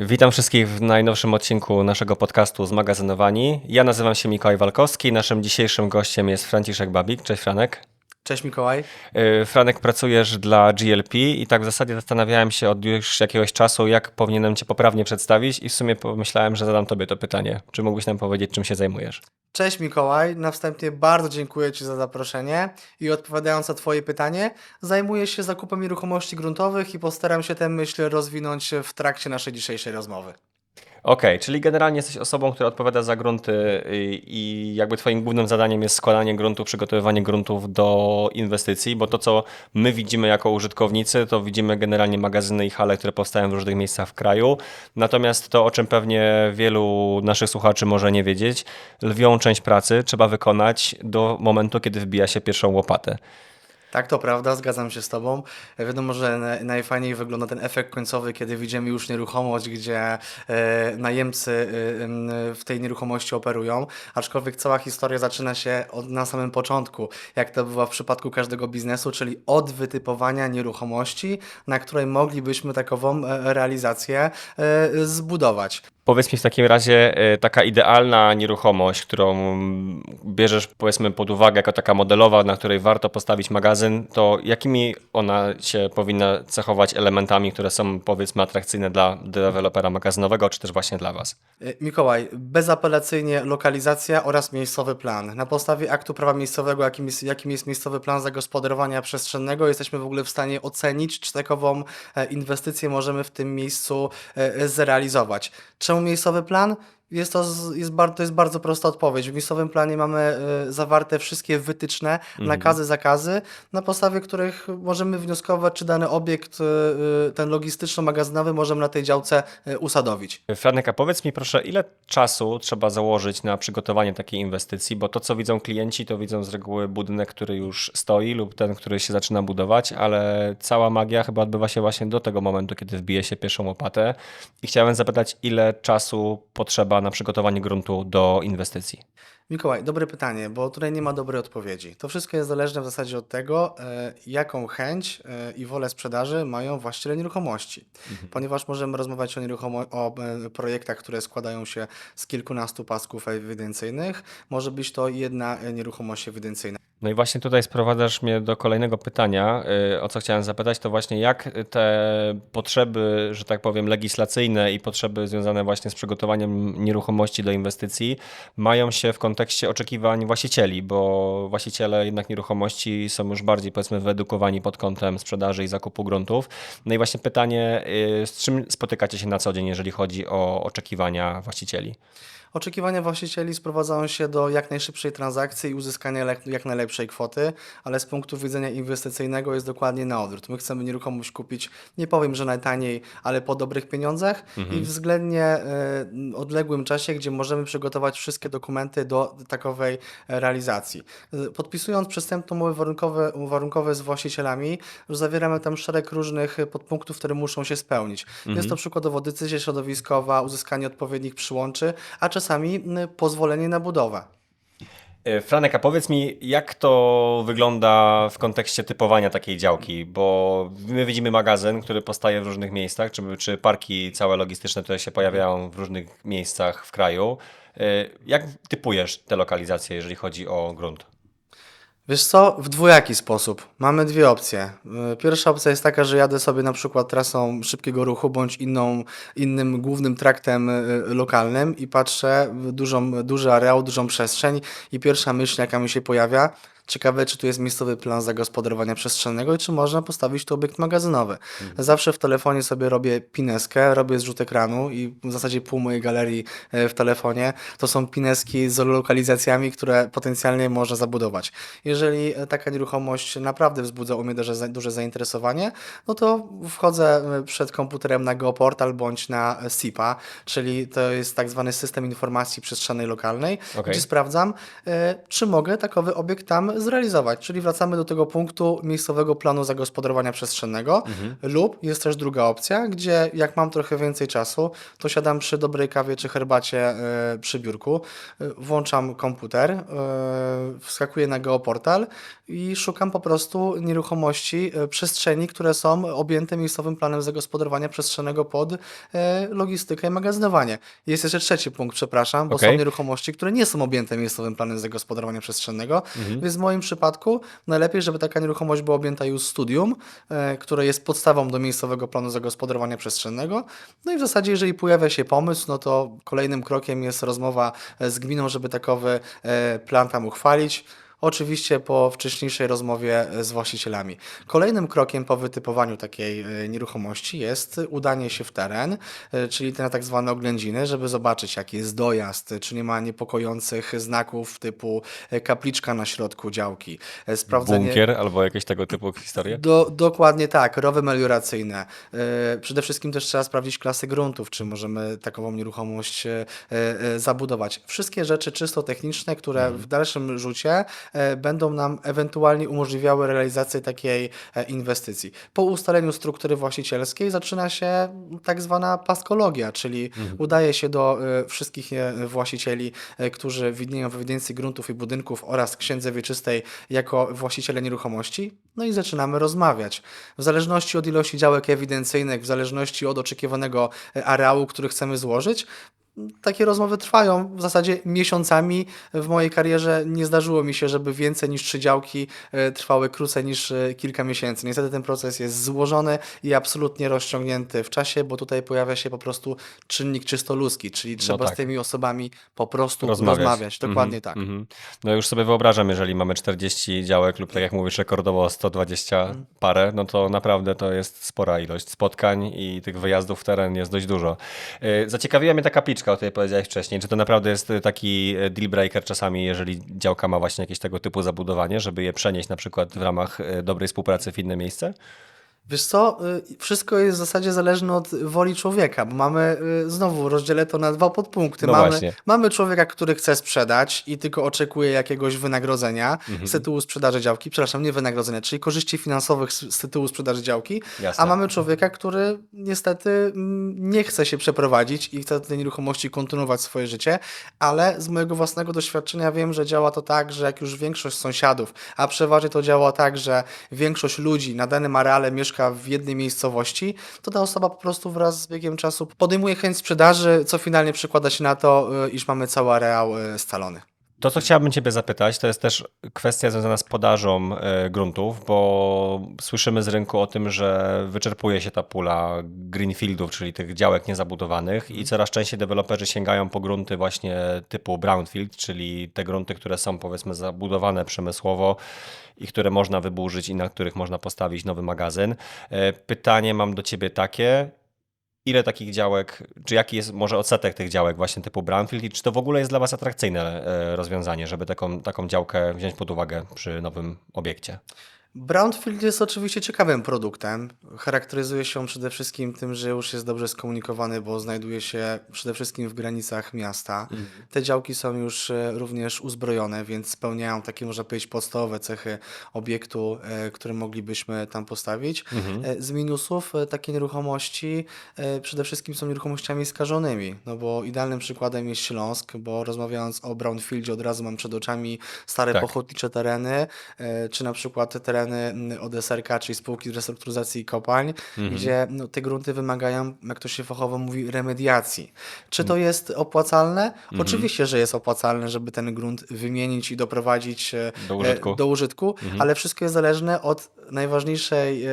Witam wszystkich w najnowszym odcinku naszego podcastu Zmagazynowani. Ja nazywam się Mikołaj Walkowski. Naszym dzisiejszym gościem jest Franciszek Babik. Cześć Franek. Cześć Mikołaj. Yy, Franek, pracujesz dla GLP i tak w zasadzie zastanawiałem się od już jakiegoś czasu, jak powinienem Cię poprawnie przedstawić i w sumie pomyślałem, że zadam Tobie to pytanie. Czy mógłbyś nam powiedzieć, czym się zajmujesz? Cześć Mikołaj. Na wstępie bardzo dziękuję Ci za zaproszenie i odpowiadając na Twoje pytanie, zajmuję się zakupem nieruchomości gruntowych i postaram się tę myśl rozwinąć w trakcie naszej dzisiejszej rozmowy. Okej, czyli generalnie jesteś osobą, która odpowiada za grunty i, i jakby Twoim głównym zadaniem jest składanie gruntów, przygotowywanie gruntów do inwestycji, bo to, co my widzimy jako użytkownicy, to widzimy generalnie magazyny i hale, które powstają w różnych miejscach w kraju. Natomiast to, o czym pewnie wielu naszych słuchaczy może nie wiedzieć, lwią część pracy trzeba wykonać do momentu, kiedy wbija się pierwszą łopatę. Tak, to prawda, zgadzam się z Tobą. Wiadomo, że na- najfajniej wygląda ten efekt końcowy, kiedy widzimy już nieruchomość, gdzie e, najemcy e, w tej nieruchomości operują, aczkolwiek cała historia zaczyna się od, na samym początku, jak to bywa w przypadku każdego biznesu, czyli od wytypowania nieruchomości, na której moglibyśmy takową e, realizację zbudować. Powiedz mi w takim razie, e, taka idealna nieruchomość, którą bierzesz powiedzmy pod uwagę jako taka modelowa, na której warto postawić magazyn, to jakimi ona się powinna cechować elementami, które są powiedzmy atrakcyjne dla dewelopera magazynowego, czy też właśnie dla Was? E, Mikołaj, bezapelacyjnie lokalizacja oraz miejscowy plan. Na podstawie aktu prawa miejscowego, jakim jest, jakim jest miejscowy plan zagospodarowania przestrzennego, jesteśmy w ogóle w stanie ocenić, czy takową e, inwestycję możemy w tym miejscu e, zrealizować. Czemu miejscowy plan? Jest to, z- jest, bar, to jest bardzo prosta odpowiedź. W miejscowym planie mamy e, zawarte wszystkie wytyczne, nakazy, zakazy, na podstawie których możemy wnioskować, czy dany obiekt, e, e, ten logistyczno-magazynowy, możemy na tej działce e, usadowić. Franek, a powiedz mi proszę, ile czasu trzeba założyć na przygotowanie takiej inwestycji, bo to, co widzą klienci, to widzą z reguły budynek, który już stoi lub ten, który się zaczyna budować, ale cała magia chyba odbywa się właśnie do tego momentu, kiedy wbije się pierwszą łopatę. I chciałem zapytać, ile czasu potrzeba na przygotowanie gruntu do inwestycji? Mikołaj, dobre pytanie, bo tutaj nie ma dobrej odpowiedzi. To wszystko jest zależne w zasadzie od tego, e, jaką chęć e, i wolę sprzedaży mają właściciele nieruchomości. Ponieważ możemy rozmawiać o, nieruchomo- o e, projektach, które składają się z kilkunastu pasków ewidencyjnych. Może być to jedna nieruchomość ewidencyjna. No i właśnie tutaj sprowadzasz mnie do kolejnego pytania, y, o co chciałem zapytać, to właśnie jak te potrzeby, że tak powiem, legislacyjne i potrzeby związane właśnie z przygotowaniem nieruchomości do inwestycji mają się w kontekście oczekiwań właścicieli, bo właściciele jednak nieruchomości są już bardziej powiedzmy wyedukowani pod kątem sprzedaży i zakupu gruntów. No i właśnie pytanie, y, z czym spotykacie się na co dzień, jeżeli chodzi o oczekiwania właścicieli? Oczekiwania właścicieli sprowadzają się do jak najszybszej transakcji i uzyskania jak, jak najlepszej kwoty, ale z punktu widzenia inwestycyjnego jest dokładnie na odwrót. My chcemy nieruchomość kupić, nie powiem, że najtaniej, ale po dobrych pieniądzach i względnie e, odległym czasie, gdzie możemy przygotować wszystkie dokumenty do takowej e, realizacji. Podpisując przystępne umowy warunkowe, warunkowe z właścicielami, zawieramy tam szereg różnych e, podpunktów, które muszą się spełnić. Jest to przykładowo decyzja środowiskowa, uzyskanie odpowiednich przyłączy, a czasami pozwolenie na budowę. E, Franek, a powiedz mi, jak to wygląda w kontekście typowania takiej działki? Bo my widzimy magazyn, który powstaje w różnych miejscach, czy, czy parki całe logistyczne, które się pojawiają w różnych miejscach w kraju. E, Jak typujesz te lokalizacje, jeżeli chodzi o grunt? Wiesz co, w dwojaki sposób. Mamy dwie opcje. Y, Pierwsza opcja jest taka, że jadę sobie na przykład trasą szybkiego ruchu bądź inną, innym głównym traktem y, lokalnym i patrzę w dużą, duży areał, dużą przestrzeń i pierwsza myśl, jaka mi się pojawia, ciekawe, czy tu jest miejscowy plan zagospodarowania przestrzennego i czy można postawić tu obiekt magazynowy. Zawsze w telefonie sobie robię pineskę, robię zrzut ekranu i w zasadzie pół mojej galerii e, w telefonie to są pineski z lokalizacjami, które potencjalnie można zabudować. Jeżeli e, taka nieruchomość naprawdę wzbudza u mnie duże, duże zainteresowanie, no to wchodzę e, przed komputerem na GeoPortal bądź na SIPA, czyli to jest tak zwany system informacji przestrzennej lokalnej, Okej. gdzie sprawdzam, czy mogę takowy obiekt tam zrealizować. Czyli wracamy do tego punktu miejscowego planu zagospodarowania przestrzennego lub jest też druga opcja, gdzie jak mam trochę więcej czasu, to siadam przy dobrej kawie czy herbacie e, przy biurku, e, włączam komputer, e, wskakuję na geoportal i szukam po prostu nieruchomości, e, przestrzeni, które są objęte miejscowym planem zagospodarowania przestrzennego pod e, logistykę i magazynowanie. Jest jeszcze trzeci punkt, przepraszam, bo Okej. są nieruchomości, które nie są objęte miejscowym planem zagospodarowania przestrzennego, Mhm. więc w moim przypadku najlepiej, żeby taka nieruchomość była objęta już studium, e, które jest podstawą do miejscowego planu zagospodarowania przestrzennego. No i w zasadzie, jeżeli pojawia się pomysł, no to kolejnym krokiem jest rozmowa e, z gminą, żeby takowy e, plan tam uchwalić. Oczywiście po wcześniejszej rozmowie e, z właścicielami. Kolejnym krokiem po wytypowaniu takiej e, nieruchomości jest udanie się w teren, e, czyli na tak zwane oględziny, żeby zobaczyć jaki jest dojazd, czy nie ma niepokojących znaków typu kapliczka na środku działki, sprawdzenie... Bunkier albo jakieś tego typu historie? Do, dokładnie tak, rowy melioracyjne. Przede wszystkim też trzeba sprawdzić klasy gruntów, czy możemy takową nieruchomość zabudować. Wszystkie rzeczy czysto techniczne, które w dalszym rzucie będą nam ewentualnie umożliwiały realizację takiej e, inwestycji. Po ustaleniu struktury właścicielskiej zaczyna się tak zwana paskologia, czyli udaje się do e, wszystkich e, właścicieli, e, którzy widnieją w ewidencji gruntów i budynków oraz księdze wieczystej jako właściciele nieruchomości, no i zaczynamy rozmawiać. W zależności od ilości działek ewidencyjnych, w zależności od oczekiwanego e, areału, który chcemy złożyć, takie rozmowy trwają w zasadzie miesiącami. W mojej karierze nie zdarzyło mi się, żeby więcej niż trzy działki e, trwały krócej niż e, kilka miesięcy. Niestety ten proces jest złożony i absolutnie rozciągnięty w czasie, bo tutaj pojawia się po prostu czynnik czysto ludzki, czyli trzeba tak. z tymi osobami po prostu rozmawiać. Dokładnie Mhm, tak. mhm. No już sobie wyobrażam, jeżeli mamy 40 działek lub tak jak mówisz rekordowo 120 Mhm. parę, no to naprawdę to jest spora ilość spotkań i tych wyjazdów w teren jest dość dużo. Yy, Zaciekawiła mnie ta kapliczka, o której powiedziałeś wcześniej. Czy to naprawdę jest taki y, deal breaker czasami, jeżeli działka ma właśnie jakieś tego typu zabudowanie, żeby je przenieść na przykład w ramach y, dobrej współpracy w inne miejsce? Wiesz co, y, wszystko jest w zasadzie zależne od woli człowieka, bo mamy, y, znowu rozdzielę to na dwa podpunkty. No mamy, właśnie. mamy człowieka, który chce sprzedać i tylko oczekuje jakiegoś wynagrodzenia Mhm. z tytułu sprzedaży działki, przepraszam, nie wynagrodzenia, czyli korzyści finansowych z, tytułu sprzedaży działki, Jasne. a mamy człowieka, który niestety mm, nie chce się przeprowadzić i chce tej nieruchomości kontynuować swoje życie, ale z mojego własnego doświadczenia wiem, że działa to tak, że jak już większość sąsiadów, a przeważnie to działa tak, że większość ludzi na danym areale mieszka w jednej miejscowości, to ta osoba po prostu wraz z biegiem czasu podejmuje chęć sprzedaży, co finalnie przekłada się na to, y, iż mamy cały areał y, scalony. To, co chciałbym Ciebie zapytać, to jest też kwestia związana z podażą e, gruntów, bo słyszymy z rynku o tym, że wyczerpuje się ta pula greenfieldów, czyli tych działek niezabudowanych i coraz częściej deweloperzy sięgają po grunty właśnie typu brownfield, czyli te grunty, które są powiedzmy zabudowane przemysłowo i które można wyburzyć i na których można postawić nowy magazyn. E, Pytanie mam do Ciebie takie, Ile takich działek, czy jaki jest może odsetek tych działek właśnie typu brownfield i czy to w ogóle jest dla Was atrakcyjne e, rozwiązanie, żeby taką, taką działkę wziąć pod uwagę przy nowym obiekcie? Brownfield jest oczywiście ciekawym produktem. Charakteryzuje się przede wszystkim tym, że już jest dobrze skomunikowany, bo znajduje się przede wszystkim w granicach miasta. Te działki są już e, również uzbrojone, więc spełniają takie, można powiedzieć, podstawowe cechy obiektu, e, który moglibyśmy tam postawić. E, Z minusów takie nieruchomości przede wszystkim są nieruchomościami skażonymi, no bo idealnym przykładem jest Śląsk, bo rozmawiając o Brownfieldzie od razu mam przed oczami stare Tak. pochotnicze tereny, czy na przykład tereny mm, ODSRK, czyli spółki restrukturyzacji kopalń, gdzie no, te grunty wymagają, jak to się fachowo mówi, remediacji. Czy to jest opłacalne? Oczywiście, że jest opłacalne, żeby ten grunt wymienić i doprowadzić e, Do użytku. e, do użytku, ale wszystko jest zależne od najważniejszej, e,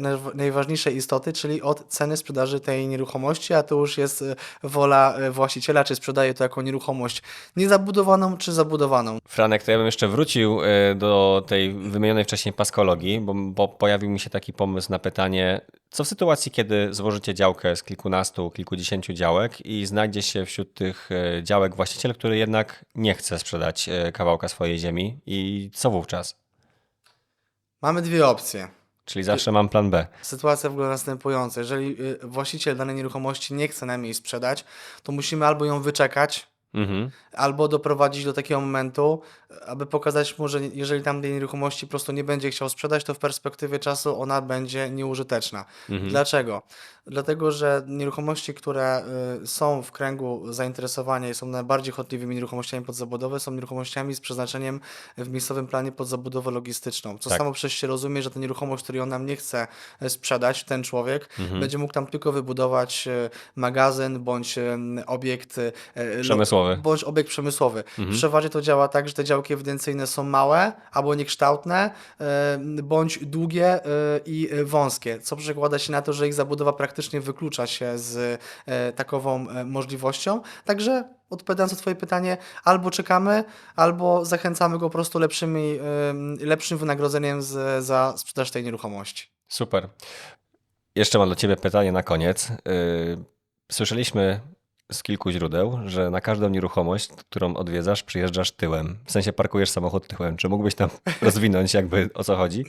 najwa- najważniejszej istoty, czyli od ceny sprzedaży tej nieruchomości, a to już jest wola właściciela, czy sprzedaje to jako nieruchomość niezabudowaną, czy zabudowaną. Franek, to ja bym jeszcze wrócił do tej wymienionej wcześniej paskologii, bo, bo pojawił mi się taki pomysł na pytanie, co w sytuacji, kiedy złożycie działkę z kilkunastu, kilkudziesięciu działek i znajdzie się wśród tych e, działek właściciel, który jednak nie chce sprzedać e, kawałka swojej ziemi i co wówczas? Mamy dwie opcje. Czyli zawsze mam plan B. Sytuacja wygląda następująco. Jeżeli y, właściciel danej nieruchomości nie chce nam jej sprzedać, to musimy albo ją wyczekać, Mhm. albo doprowadzić do takiego momentu, aby pokazać mu, że jeżeli tam tej nieruchomości po prostu nie będzie chciał sprzedać, to w perspektywie czasu ona będzie nieużyteczna. Dlaczego? Dlatego że nieruchomości, które y, są w kręgu zainteresowania i są najbardziej chotliwymi nieruchomościami pod zabudowę, są nieruchomościami z przeznaczeniem w miejscowym planie pod zabudowę logistyczną. Co Tak. samo przecież się rozumie, że ta nieruchomość, której on nam nie chce e, sprzedać, ten człowiek, Mhm. będzie mógł tam tylko wybudować e, magazyn bądź obiekt e, Przemysłowy. Mhm. bądź obiekt przemysłowy. W przewadzie to działa tak, że te działki ewidencyjne są małe albo niekształtne, bądź długie i wąskie, co przekłada się na to, że ich zabudowa praktycznie wyklucza się z e, takową e, możliwością. Także odpowiadając na Twoje pytanie, albo czekamy, albo zachęcamy go po prostu lepszymi, lepszym wynagrodzeniem z, za sprzedaż tej nieruchomości. Super. Jeszcze mam do Ciebie pytanie na koniec. Yy, Słyszeliśmy z kilku źródeł, że na każdą nieruchomość, którą odwiedzasz, przyjeżdżasz tyłem. W sensie parkujesz samochód tyłem. Czy mógłbyś tam rozwinąć jakby o co chodzi?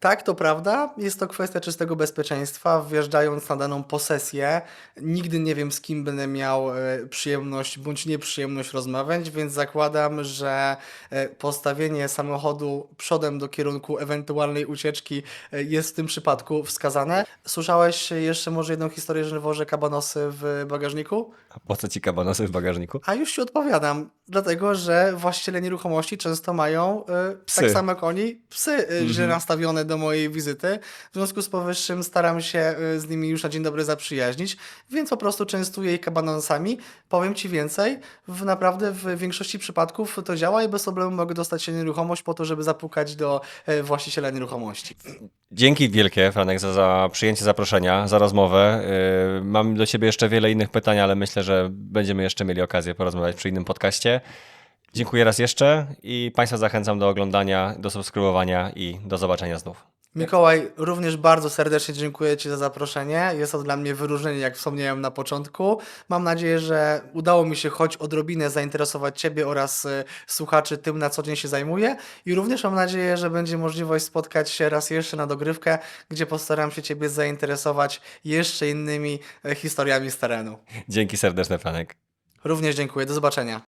Tak, to prawda. Jest to kwestia czystego bezpieczeństwa. Wjeżdżając na daną posesję, nigdy nie wiem, z kim będę miał e, przyjemność bądź nieprzyjemność rozmawiać, więc zakładam, że e, postawienie samochodu przodem do kierunku ewentualnej ucieczki e, jest w tym przypadku wskazane. Słyszałeś jeszcze może jedną historię, że wożę kabanosy w bagażniku? Po co Ci kabanosy w bagażniku? A już Ci odpowiadam, dlatego że właściciele nieruchomości często mają e, Psy. tak samo jak oni psy, e, że nastawione do mojej wizyty. W związku z powyższym staram się e, z nimi już na dzień dobry zaprzyjaźnić, więc po prostu częstuję ich kabanosami. Powiem Ci więcej, w naprawdę w większości przypadków to działa i bez problemu mogę dostać się nieruchomość po to, żeby zapukać do e, właściciela nieruchomości. Dzięki wielkie, Franek, za, za przyjęcie zaproszenia, za rozmowę. Yy, Mam do Ciebie jeszcze wiele innych pytań, ale myślę, że będziemy jeszcze mieli okazję porozmawiać przy innym podcaście. Dziękuję raz jeszcze i Państwa zachęcam do oglądania, do subskrybowania i do zobaczenia znów. Mikołaj, również bardzo serdecznie dziękuję Ci za zaproszenie. Jest to dla mnie wyróżnienie, jak wspomniałem na początku. Mam nadzieję, że udało mi się choć odrobinę zainteresować Ciebie oraz y, słuchaczy tym, na co dzień się zajmuję. I również mam nadzieję, że będzie możliwość spotkać się raz jeszcze na dogrywkę, gdzie postaram się Ciebie zainteresować jeszcze innymi e, historiami z terenu. Dzięki serdeczne, Franek. Również dziękuję. Do zobaczenia.